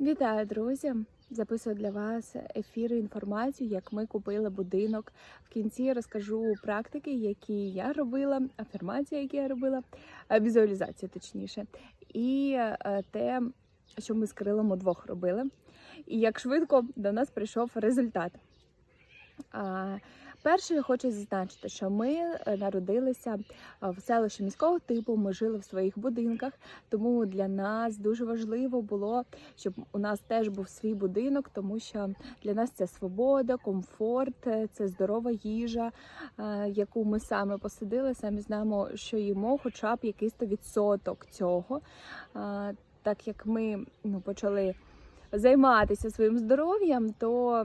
Вітаю, друзі! Записую для вас ефір інформацію, як ми купили будинок. В кінці розкажу практики, які я робила, афірмації, які я робила, візуалізацію точніше, і е, те, що ми з Кирилом удвох робили, і як швидко до нас прийшов результат. Перше, я хочу зазначити, що ми е, народилися е, в селищі міського типу. Ми жили в своїх будинках, тому для нас дуже важливо було, щоб у нас теж був свій будинок, тому що для нас це свобода, комфорт, е, це здорова їжа, яку ми саме посадили, самі знаємо, що їмо, хоча б якийсь то відсоток цього. Так як ми ну, почали займатися своїм здоров'ям, то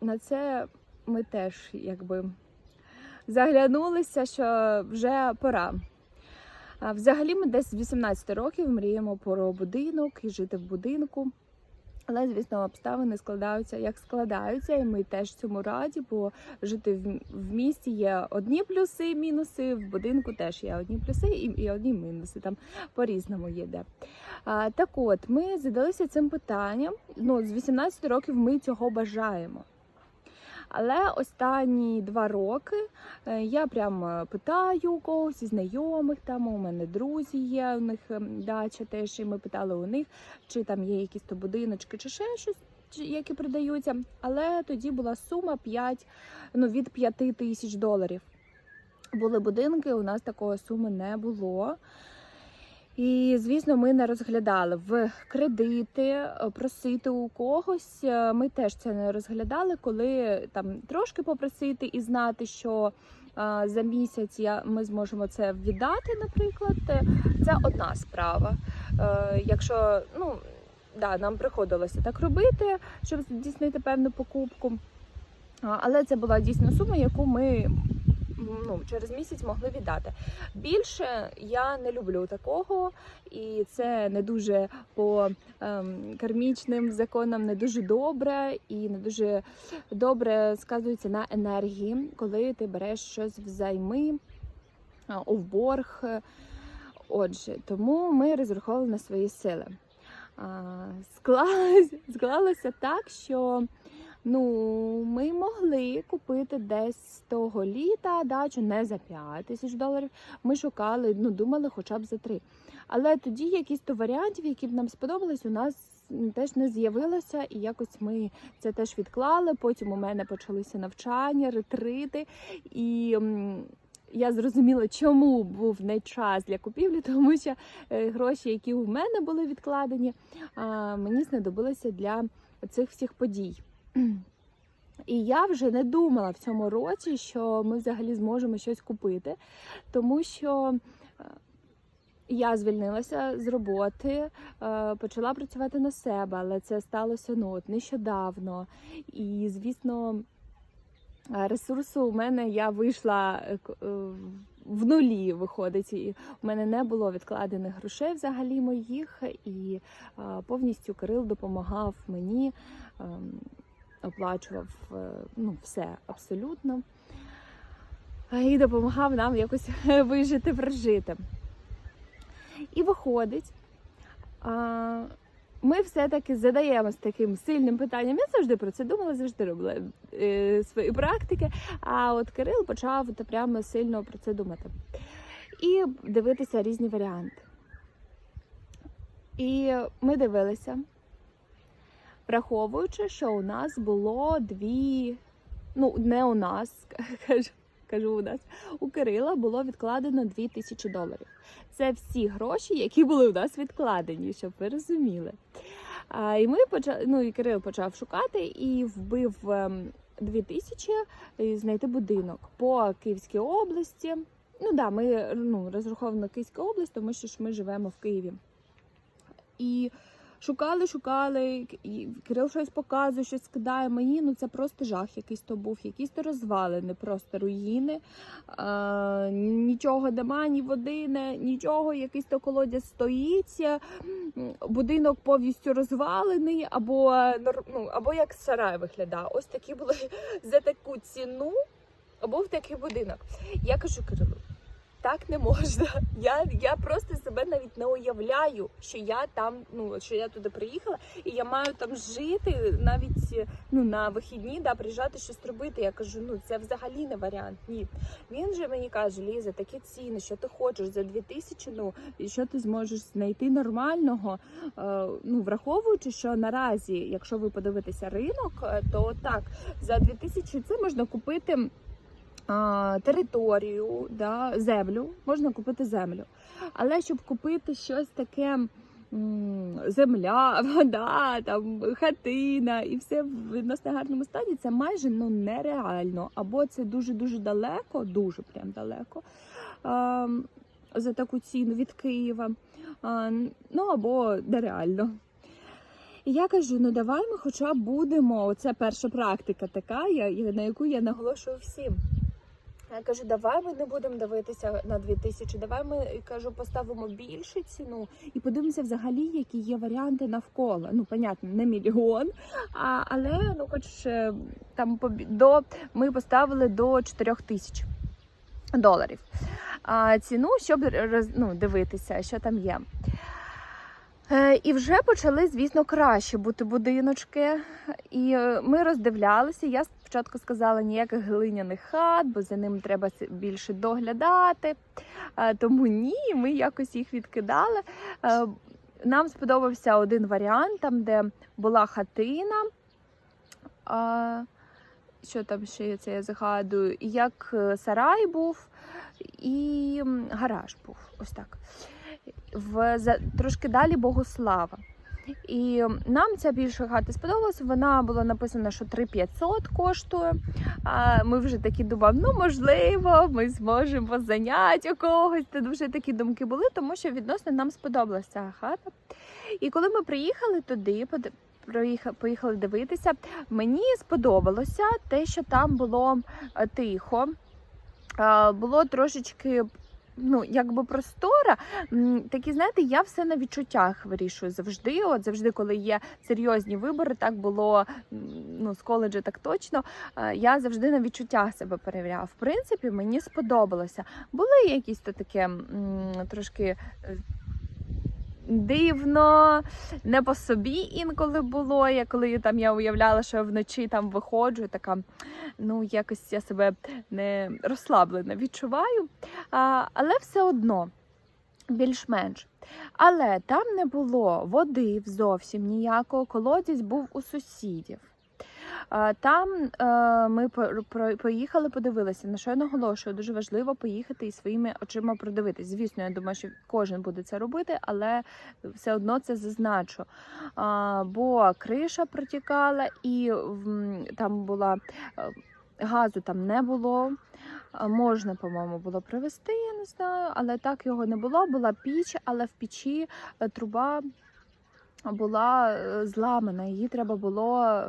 на це ми теж якби заглянулися, що вже пора. Взагалі ми десь з 18 років мріємо про будинок і жити в будинку. Але, звісно, обставини складаються як складаються, і ми теж цьому раді, бо жити в, місті є одні плюси, мінуси, в будинку теж є одні плюси і одні мінуси. Там по-різному є де. А, так от, ми задалися цим питанням. Ну, з 18 років ми цього бажаємо. Але останні два роки е, я прям е, питаю когось із знайомих, там у мене друзі є, у них ем, дача теж, і ми питали у них, чи там є якісь то будиночки, чи ще щось, які продаються. Але тоді була сума 5, ну, від 5 тисяч доларів. Були будинки, у нас такої суми не було. І, звісно, ми не розглядали в кредити, е, просити у когось. Е, Ми теж це не розглядали, коли там трошки попросити і знати, що е, за місяць я, ми зможемо це віддати, наприклад. Це одна справа. Якщо ну, да, нам приходилося так робити, щоб здійснити певну покупку. Але це була дійсно сума, яку ми ну, через місяць могли віддати. Більше я не люблю такого, і це не дуже по ем, кармічним законам, не дуже добре і не дуже добре сказується на енергії, коли ти береш щось взайми а, у борг. Отже, тому ми розраховували на свої сили. Склалося, склалося так, що ну, ми могли купити десь того літа дачу не за 5 тисяч доларів. Ми шукали, ну думали, хоча б за 3. Але тоді якісь то варіантів, які б нам сподобались, у нас теж не з'явилося, і якось ми це теж відклали. Потім у мене почалися навчання, ретрити, і я зрозуміла, чому був не час для купівлі, тому що е, гроші, які у мене були відкладені, мені знадобилися для цих всіх подій. І я вже не думала в цьому році, що ми взагалі зможемо щось купити, тому що е, я звільнилася з роботи, е, почала працювати на себе, але це сталося ну, от нещодавно. І, звісно, ресурсу у мене я вийшла е, в нулі, виходить. І у мене не було відкладених грошей взагалі моїх, і повністю Кирил допомагав мені. Оплачував е, ну, все абсолютно. І допомагав нам якось вижити, прожити. І виходить, ми все-таки задаємось таким сильним питанням. Я завжди про це думала, завжди робила е, свої практики. А от Кирил почав прямо сильно про це думати. І дивитися різні варіанти. І ми дивилися, враховуючи, що у нас було дві, ну не у нас, кажу, кажу у нас, у Кирила було відкладено дві тисячі доларів. Це всі гроші, які були у нас відкладені, щоб ви розуміли. А, і ми почали, ну і Кирил почав шукати і вбив ем, дві тисячі і знайти будинок по Київській області. Ну да, ми ну, розраховано Київську область, тому що ж ми живемо в Києві. І шукали, шукали, і Кирил щось показує, щось скидає мені. Ну це просто жах якийсь то був, якісь то розвалини, просто руїни. А, нічого нема, ні води, не, нічого, якийсь то колодязь стоїть. Будинок повністю розвалений, або, нор- ну, або як сарай виглядає. Ось такі були за таку ціну. Був такий будинок. Я кажу Кирилу, так не можна. Я, я просто себе навіть не уявляю, що я там, ну що я туди приїхала, і я маю там жити навіть ну на вихідні, да, приїжджати щось робити. Я кажу, ну це взагалі не варіант. Ні. Він же мені каже, Ліза, такі ціни, що ти хочеш за 2000, ну і що ти зможеш знайти нормального. Е, ну враховуючи, що наразі, якщо ви подивитеся ринок, е, то так за 2000 це можна купити територію, да, землю, можна купити землю. Але щоб купити щось таке. Земля, вода, там хатина і все в відносно гарному стані, це майже ну нереально. Або це дуже дуже далеко, дуже прям далеко а, за таку ціну від Києва. А, ну або нереально. Я кажу: ну давай ми хоча б будемо. Оце перша практика така, я- на яку я наголошую всім. Я кажу, давай ми не будемо дивитися на 2000, давай ми кажу, поставимо більшу ціну і подивимося взагалі, які є варіанти навколо. Ну, понятно, не мільйон, а, але ну, хоч е, там до ми поставили до 4 тисяч доларів. А, ціну, щоб ну, дивитися, що там є. Е, І вже почали, звісно, краще бути будиночки. І е, ми роздивлялися. Я спочатку сказала ніяких глиняних хат, бо за ним треба більше доглядати. Е, Тому ні, ми якось їх відкидали. Нам сподобався один варіант, там, де була хатина. Що там ще є, це я згадую? Як сарай був, і гараж був. Ось так в трошки далі Богослава. І нам ця більша хата сподобалася. Вона була написана, що 3500 коштує. А ми вже такі думаємо, ну можливо, ми зможемо зайняти у когось. Це дуже такі думки були, тому що відносно нам сподобалася ця хата. І коли ми приїхали туди, поїхали дивитися, мені сподобалося те, що там було е, тихо. Е, Було трошечки ну, якби простора. Такі, знаєте, я все на відчуттях вирішую завжди. От завжди, коли є серйозні вибори, так було ну, з коледжу так точно. е, Я завжди на відчуттях себе перевіряла. В принципі, мені сподобалося. Були якісь то таке трошки. Дивно, не по собі інколи було. Я коли там я уявляла, що я вночі там виходжу, така ну якось я себе не розслаблено відчуваю. А, але все одно більш-менш. Але там не було води зовсім ніякого, колодязь був у сусідів. Там е, ми по- поїхали, подивилися. На що я наголошую, дуже важливо поїхати і своїми очима продивитись. Звісно, я думаю, що кожен буде це робити, але все одно це зазначу. Бо криша протікала, і там була е, газу там не було. Можна, по-моєму, було привезти, я не знаю, але так його не було. Була піч, але в печі е, труба була зламана, її треба було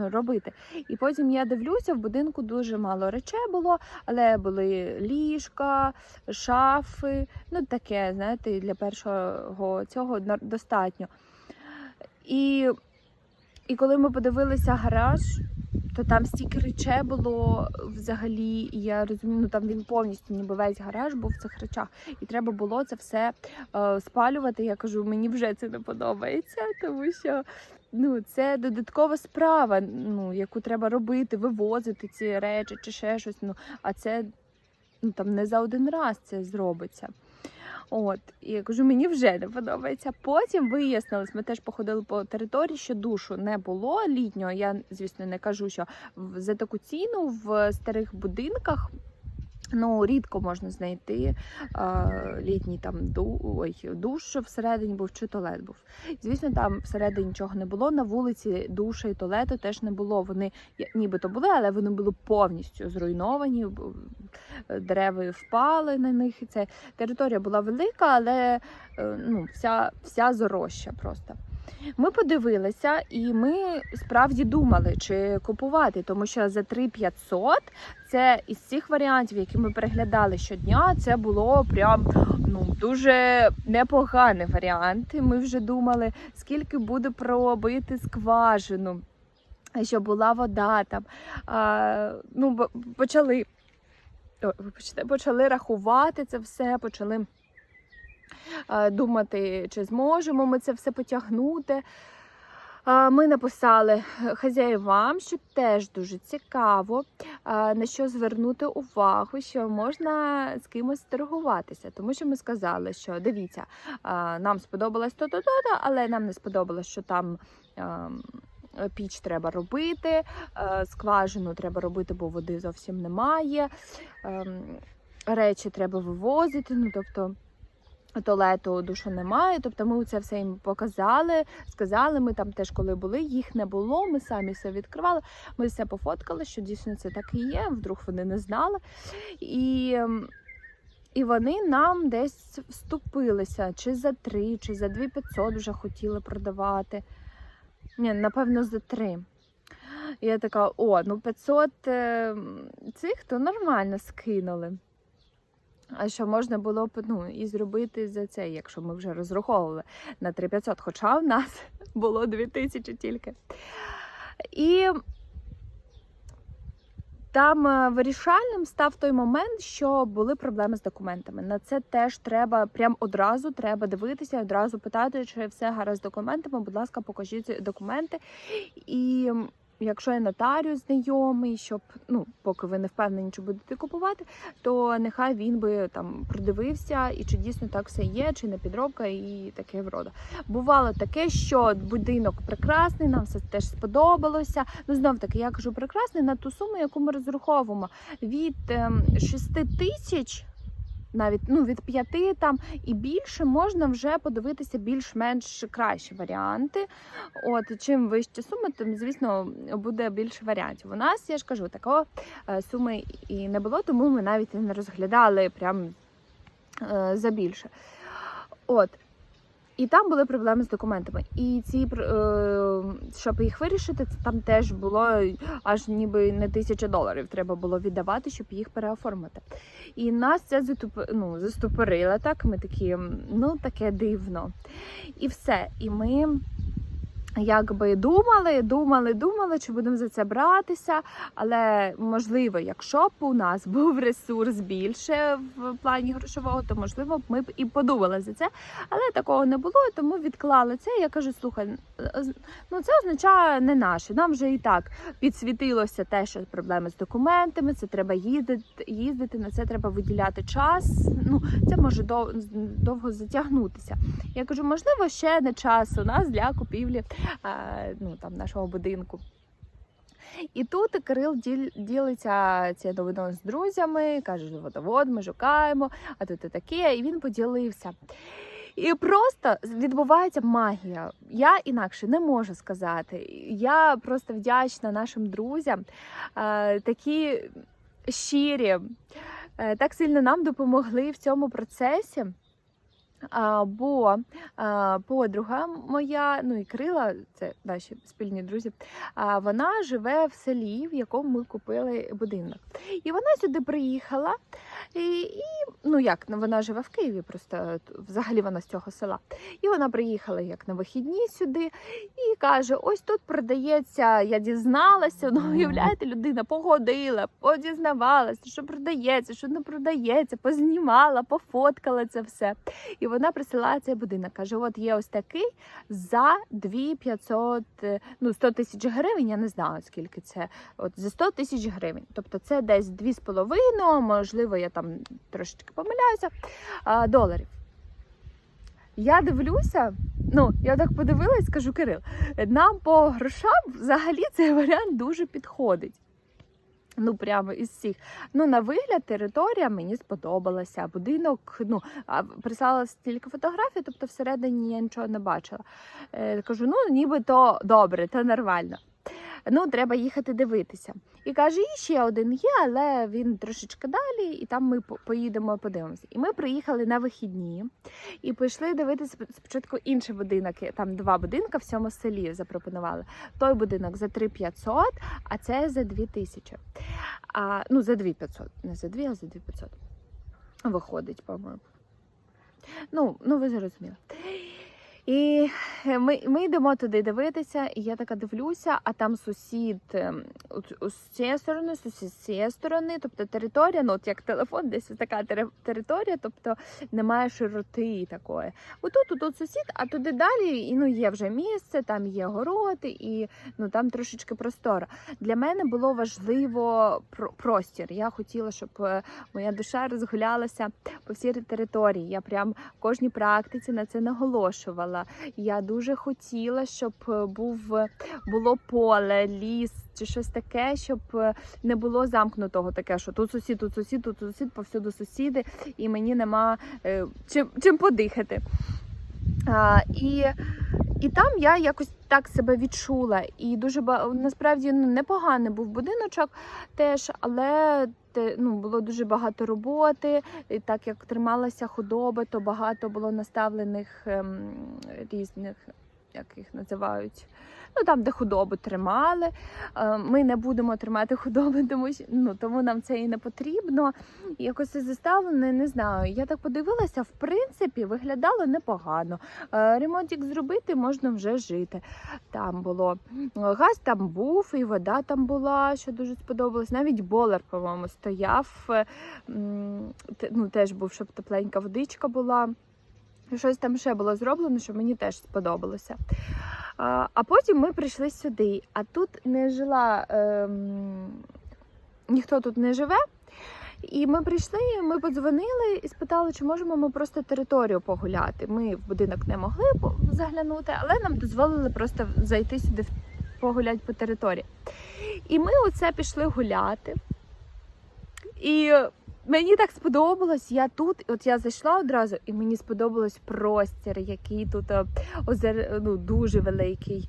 робити. І потім я дивлюся, в будинку дуже мало речей було, але були ліжка, шафи, ну таке, знаєте, для першого цього достатньо. І, і коли ми подивилися гараж, то там стільки речей було взагалі, і я розумію, ну там він повністю ніби весь гараж був в цих речах, і треба було це все е, спалювати. Я кажу, мені вже це не подобається, тому що ну це додаткова справа, ну яку треба робити, вивозити ці речі чи ще щось. Ну а це ну там не за один раз це зробиться. От, і я кажу, мені вже не подобається. Потім вияснилось, ми теж походили по території, що душу не було літнього. Я, звісно, не кажу, що за таку ціну в старих будинках. Ну, рідко можна знайти а, літній там ду, ой, душ, що всередині був чи туалет був. Звісно, там всередині нічого не було. На вулиці душа і туалету теж не було. Вони нібито були, але вони були повністю зруйновані. Дерева впали на них. Це територія була велика, але е, ну, вся, вся зороща просто. Ми подивилися, і ми справді думали, чи купувати, тому що за 3500 це із цих варіантів, які ми переглядали щодня, це було прям ну дуже непоганий варіант. Ми вже думали, скільки буде пробити скважину, щоб була вода там. А, ну, почали почали рахувати це все, почали думати, чи зможемо ми це все потягнути. Е, Ми написали хазяївам, що теж дуже цікаво, е, на що звернути увагу, що можна з кимось торгуватися. Тому що ми сказали, що дивіться, е, нам сподобалось то-то, то-то, але нам не сподобалось, що там. ем, Піч треба робити, е, скважину треба робити, бо води зовсім немає. ем, Речі треба вивозити. Ну тобто туалету душу немає. Тобто ми це все їм показали, сказали. Ми там теж коли були, їх не було. Ми самі все відкривали. Ми все пофоткали, що дійсно це так і є. Вдруг вони не знали. І, ем, і вони нам десь вступилися чи за три, чи за 2500 вже хотіли продавати. Ні, напевно, за три. Я така: о, ну 500 е, цих то нормально скинули. А що можна було б ну, і зробити за це, якщо ми вже розраховували на 3500, хоча в нас було 2000 тільки. І там е, вирішальним став той момент, що були проблеми з документами. На це теж треба прям одразу треба дивитися, одразу питати, чи все гаразд з документами. Будь ласка, покажіть документи. І якщо є нотаріус знайомий, щоб ну, поки ви не впевнені, чи будете купувати, то нехай він би там продивився, і чи дійсно так все є, чи не підробка, і таке врода. Бувало таке, що будинок прекрасний, нам все теж сподобалося. Ну знов таки, я кажу прекрасний на ту суму, яку ми розраховуємо від ем, 6 тисяч. Навіть ну від п'яти там і більше можна вже подивитися більш-менш кращі варіанти. От чим вища сума, тим звісно буде більше варіантів. У нас я ж кажу, такого е, суми і не було, тому ми навіть і не розглядали прям е, за більше. От. І там були проблеми з документами. І ці е, щоб їх вирішити, там теж було аж ніби не тисяча доларів треба було віддавати, щоб їх переоформити. І нас це ну, застопорило так. Ми такі, ну таке дивно. І все. І ми якби думали, думали, думали, чи будемо за це братися. Але можливо, якщо б у нас був ресурс більше в плані грошового, то можливо б ми б і подумали за це. Але такого не було, тому відклали це. Я кажу, слухай, ну це означає не наше. Нам вже і так підсвітилося те, що проблеми з документами, це треба їздити, їздити на це треба виділяти час. Ну це може дов- довго затягнутися. Я кажу, можливо, ще не час у нас для купівлі ну, там, нашого будинку. І тут Кирил діл- ділиться цією новиною з друзями, каже, от от ми шукаємо, а тут і таке, і він поділився. І просто відбувається магія. Я інакше не можу сказати. Я просто вдячна нашим друзям, такі щирі, е, так сильно нам допомогли в цьому процесі. Бо подруга моя, ну і Крила, це наші спільні друзі, вона живе в селі, в якому ми купили будинок. І вона сюди приїхала. І, і ну як, ну, вона живе в Києві, просто взагалі вона з цього села. І вона приїхала як на вихідні сюди і каже: ось тут продається, я дізналася. Ну, уявляєте, людина погодила, подізнавалася, що продається, що не продається, познімала, пофоткала це все. І вона присилає цей будинок. Каже: от є ось такий за 2500, е, ну 100 тисяч гривень. Я не знаю скільки це. От за 100 тисяч гривень. Тобто це десь 2,5, можливо, я там трошечки помиляюся, доларів. Я дивлюся, ну я так подивилась, скажу Кирил, нам по грошам взагалі цей варіант дуже підходить. Ну, прямо із всіх. Ну, на вигляд, територія мені сподобалася. Будинок, ну, прислала стільки фотографій, тобто всередині я нічого не бачила. Е, кажу, ну, ніби то добре, то нормально. Ну, треба їхати дивитися. І каже, і ще один є, але він трошечки далі, і там ми поїдемо, подивимося. І ми приїхали на вихідні і пішли дивитися спочатку інший будинок. Там два будинки в цьому селі запропонували. Той будинок за 3500, а це за 2000. А, ну, за 2500. Не за 2, а за 2500. Виходить, по-моєму. Ну, ну ви зрозуміли. І е, ми, ми йдемо туди дивитися, і я така дивлюся, а там сусід ем, з цієї сторони, сусід з цієї сторони, тобто територія, ну от як телефон, десь така територія, тобто немає широти такої. Отут, тут сусід, а туди далі і, ну, є вже місце, там є городи, і ну там трошечки простора. Для мене було важливо про- простір. Я хотіла, щоб е, моя душа розгулялася по всій території. Я прям в кожній практиці на це наголошувала. Я дуже хотіла, щоб е, був було поле, ліс чи щось таке, щоб е, не було замкнутого таке, що тут сусід, тут сусід, тут сусід, повсюди сусіди, і мені нема е, чим, чим подихати. А, і, і там я якось так себе відчула. І дуже насправді ну, непоганий був будиночок теж, але ну, було дуже багато роботи. І так як трималася худоба, то багато було наставлених ем, різних, як їх називають. Ну там, де худобу тримали. Е, Ми не будемо тримати худобу, тому що ну тому нам це і не потрібно. Якось це заставлене, не знаю. Я так подивилася, в принципі, виглядало непогано. Е, Ремонтик зробити можна вже жити. Там було е, газ там був, і вода там була, що дуже сподобалось. Навіть болер, по-моєму, стояв. Ну, теж був, щоб тепленька водичка була. Щось там ще було зроблено, що мені теж сподобалося. А, потім ми прийшли сюди, а тут не жила, ем, ніхто тут не живе. І ми прийшли, ми подзвонили і спитали, чи можемо ми просто територію погуляти. Ми в будинок не могли заглянути, але нам дозволили просто зайти сюди погуляти по території. І ми оце пішли гуляти. І мені так сподобалось. Я тут, от я зайшла одразу, і мені сподобалось простір, який тут е, озер, ну, дуже великий.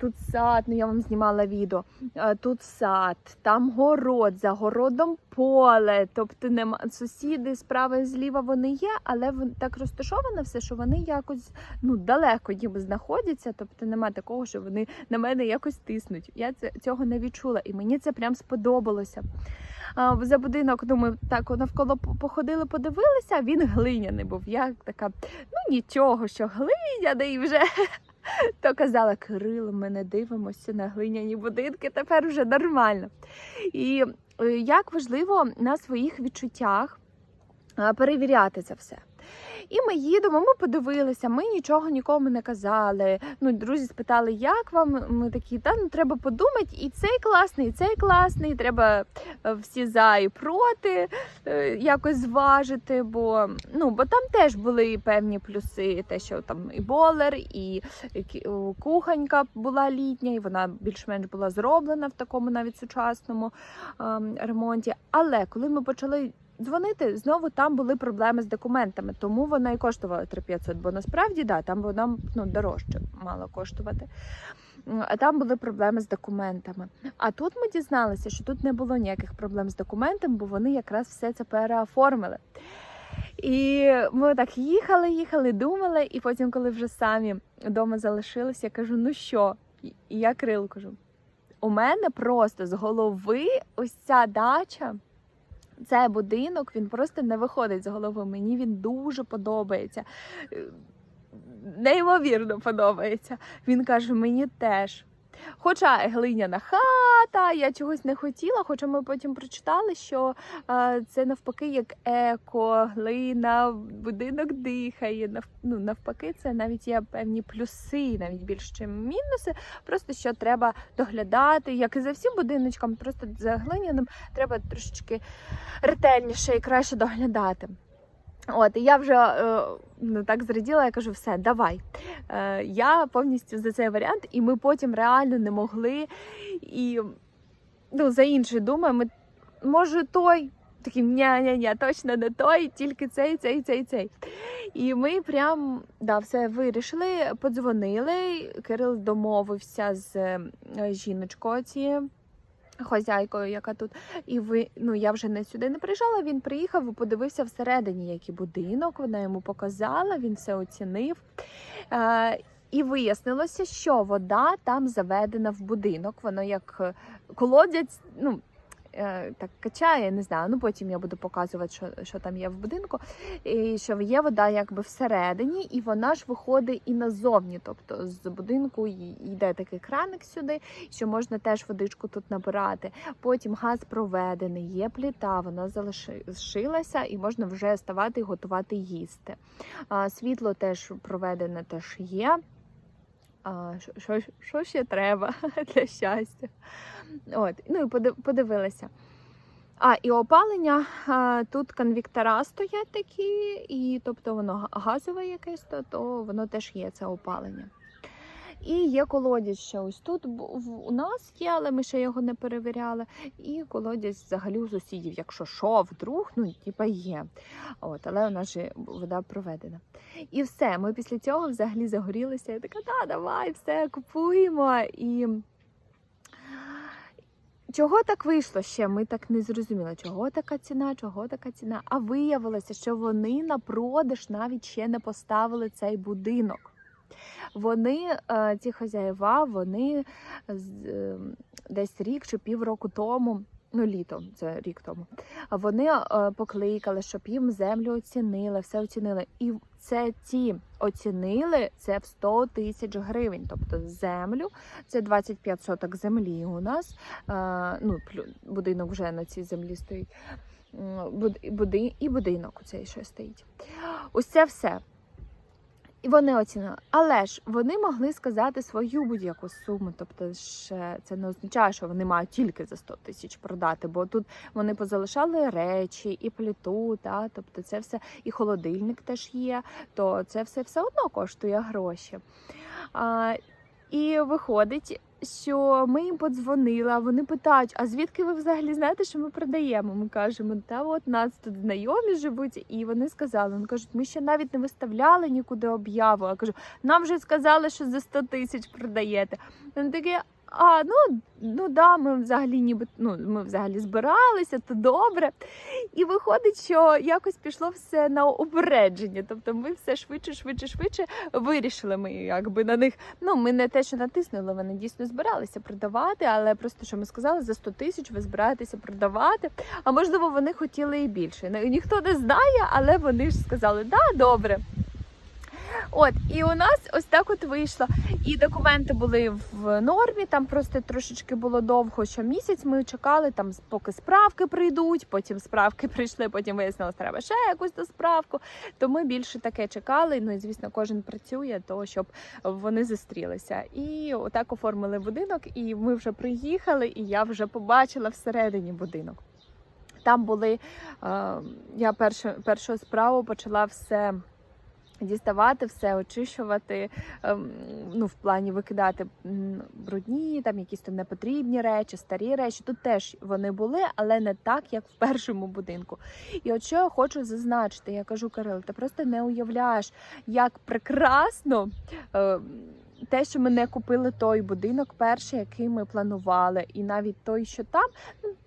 Тут сад, ну я вам знімала відео. Е, Тут сад, там город, за городом поле. Тобто нема сусіди справа і зліва вони є, але так розташовано все, що вони якось ну далеко ніби знаходяться. Тобто нема такого, що вони на мене якось тиснуть. Я це цього не відчула, і мені це прям сподобалося. За будинок, ну ми так навколо походили, подивилися. Він глиняний був. Я така, ну нічого, що глиняний вже. То казала Кирило, ми не дивимося на глиняні будинки, тепер вже нормально. І е, як важливо на своїх відчуттях перевіряти це все. І ми їдемо, ми подивилися, ми нічого нікому не казали. Ну, друзі спитали, як вам? Ми такі, та ну треба подумати, і цей класний, і цей класний, треба е, всі за і проти е, якось зважити, бо ну бо там теж були певні плюси, те, що там і болер, і кухонька була літня, і вона більш-менш була зроблена в такому навіть сучасному ем, ремонті. Але коли ми почали. Дзвонити знову там були проблеми з документами, тому вона і коштувала 3500, бо насправді да, там вона ну, дорожче мала коштувати. А там були проблеми з документами. А тут ми дізналися, що тут не було ніяких проблем з документами, бо вони якраз все це переоформили. І ми так їхали, їхали, думали, і потім, коли вже самі вдома залишилися, я кажу: ну що? І я Крилу кажу: у мене просто з голови ось ця дача. Цей будинок він просто не виходить з голови. Мені він дуже подобається. Е, Неймовірно подобається. Він каже: мені теж. Хоча глиняна хата, я чогось не хотіла, хоча ми потім прочитали, що е, це навпаки як еко, глина, будинок дихає. Ну, навпаки, це навіть є певні плюси, навіть більше, ніж мінуси. Просто що треба доглядати, як і за всім будиночком, просто за глиняним треба трошечки ретельніше і краще доглядати. От, і я вже е, ну, так зраділа, я кажу, все, давай. Е, я повністю за цей варіант, і ми потім реально не могли. І ну, за інший думаю, ми, може той. Такі ня-ня-ня, точно не той, тільки цей, цей, цей, цей. І ми прям да, все вирішили, подзвонили. Кирил домовився з е, жіночкою цією хазяйкою, яка тут. І ви, ну я вже не сюди не приїжджала. Він приїхав і подивився всередині, який будинок. Вона йому показала, він все оцінив. Е, і вияснилося, що вода там заведена в будинок. Воно як е, колодязь, ну так качає, не знаю. Ну потім я буду показувати, що, що там є в будинку. І що є вода якби всередині, і вона ж виходить і назовні. Тобто з будинку йде такий краник сюди, що можна теж водичку тут набирати. Потім газ проведений, є пліта, вона залишилася, і можна вже ставати і готувати їсти. Світло теж проведене теж є. Що, що, ще треба для щастя? От, ну і подив- подивилася. А, і опалення тут конвіктора стоять такі, і тобто воно газове якесь, то воно теж є це опалення. І є колодязь ще ось тут у нас є, але ми ще його не перевіряли. І колодязь взагалі у сусідів, якщо що, вдруг, ну типа є. От, але у нас же вода проведена. І все, ми після цього взагалі загорілися. Я така, да, давай, все, купуємо. І чого так вийшло ще? Ми так не зрозуміли, чого така ціна, чого така ціна. А виявилося, що вони на продаж навіть ще не поставили цей будинок. Вони, е, ці хазяїва, вони е, десь рік чи півроку тому. Ну, літом, це рік тому. Вони е, покликали, щоб їм землю оцінили, все оцінили. І це ті оцінили це в 100 тисяч гривень. Тобто землю, це 25 соток землі у нас. Е, ну, будинок вже на цій землі стоїть. І будинок у цей ще стоїть. Ось це все. І вони оцінили. Але ж вони могли сказати свою будь-яку суму. Тобто, ж це не означає, що вони мають тільки за 100 тисяч продати, бо тут вони позалишали речі і пліту, та тобто це все, і холодильник теж є, то це все все одно коштує гроші. А, і виходить, що ми їм подзвонили, а вони питають: а звідки ви взагалі знаєте, що ми продаємо? Ми кажемо, та от нас тут знайомі живуть, і вони сказали, вони кажуть, ми ще навіть не виставляли нікуди об'яву. Я кажу, нам вже сказали, що за 100 тисяч продаєте. Вони такі. А, ну, ну да, ми взагалі ніби ну, ми взагалі збиралися, то добре. І виходить, що якось пішло все на упередження. Тобто ми все швидше, швидше, швидше вирішили. Ми якби на них. Ну, ми не те, що натиснули, вони дійсно збиралися продавати, але просто що ми сказали, за 100 тисяч ви збираєтеся продавати. А можливо, вони хотіли і більше. Ну, Ніхто не знає, але вони ж сказали, да, добре. От, і у нас ось так от вийшло. І документи були в нормі. Там просто трошечки було довго, що місяць ми чекали, там поки справки прийдуть, потім справки прийшли, потім вияснилось, треба ще якусь до справку. То ми більше таке чекали. Ну і звісно, кожен працює, то щоб вони зустрілися. І отак оформили будинок. І ми вже приїхали, і я вже побачила всередині будинок. Там були е, я першу, першу справу почала все діставати, все очищувати, ем, ну, в плані викидати брудні, там якісь там непотрібні речі, старі речі. Тут теж вони були, але не так, як в першому будинку. І от що я хочу зазначити, я кажу, Кирил, ти просто не уявляєш, як прекрасно. Е, те, що ми не купили той будинок, перший, який ми планували, і навіть той, що там,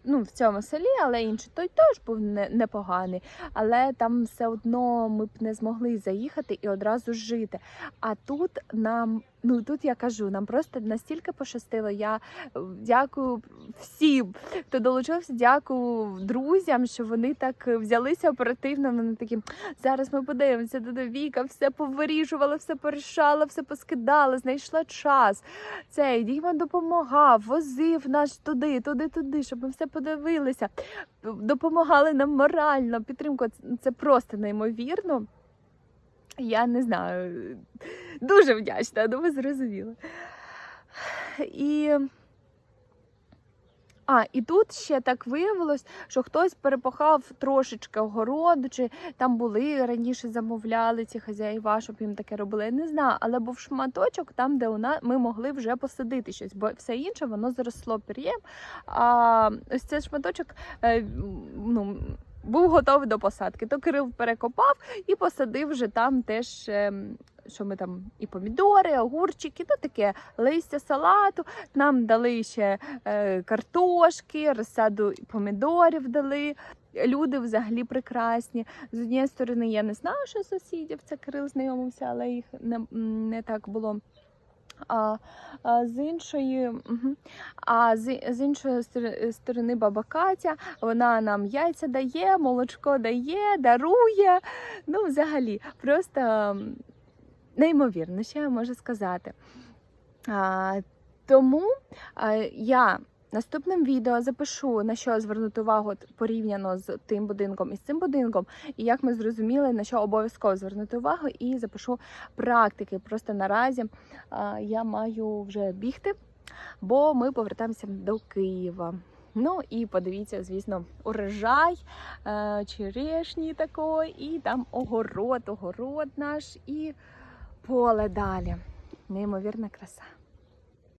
ну, в цьому селі, але інший той теж був непоганий. Але там все одно ми б не змогли заїхати і одразу жити. А тут нам, ну тут я кажу, нам просто настільки пощастило. Я е, дякую всім, хто долучився. Дякую друзям, що вони так взялися оперативно. Вони такі зараз ми подивимося до Віка, все повирішувала, все порішала, все поскидала, знайшла час. Цей Діма допомагав, возив нас туди, туди, туди, щоб ми все подивилися. Допомагали нам морально, підтримку. Це- просто неймовірно. Я не знаю, дуже вдячна, ну ви зрозуміли. І. А, і тут ще так виявилось, що хтось перепахав трошечки огороду, чи там були раніше замовляли ці хазяїва, щоб їм таке робили. Я не знаю, але був шматочок там, де у нас ми могли вже посадити щось, бо все інше воно заросло пір'єм. А ось цей шматочок е, ну, був готовий до посадки. То Кирил перекопав і посадив вже там теж. ем, Що ми там і помідори, огурчики, ну таке листя салату. Нам дали ще е, картошки, розсаду помідорів дали. Люди взагалі прекрасні. З однієї сторони, я не знаю, що сусідів це Кирил знайомився, але їх не, не так було А, а з іншої, мгм. а з, з іншої сторони баба Катя, вона нам яйця дає, молочко дає, дарує. Ну, взагалі, просто неймовірно, що я можу сказати. А, тому а, я наступним відео запишу, на що звернути увагу порівняно з тим будинком і з цим будинком, і як ми зрозуміли, на що обов'язково звернути увагу, і запишу практики. Просто наразі я маю вже бігти, бо ми повертаємося до Києва. Ну і подивіться, звісно, урожай е, черешні такої, і там огород, огород наш і поле далі. Неймовірна краса.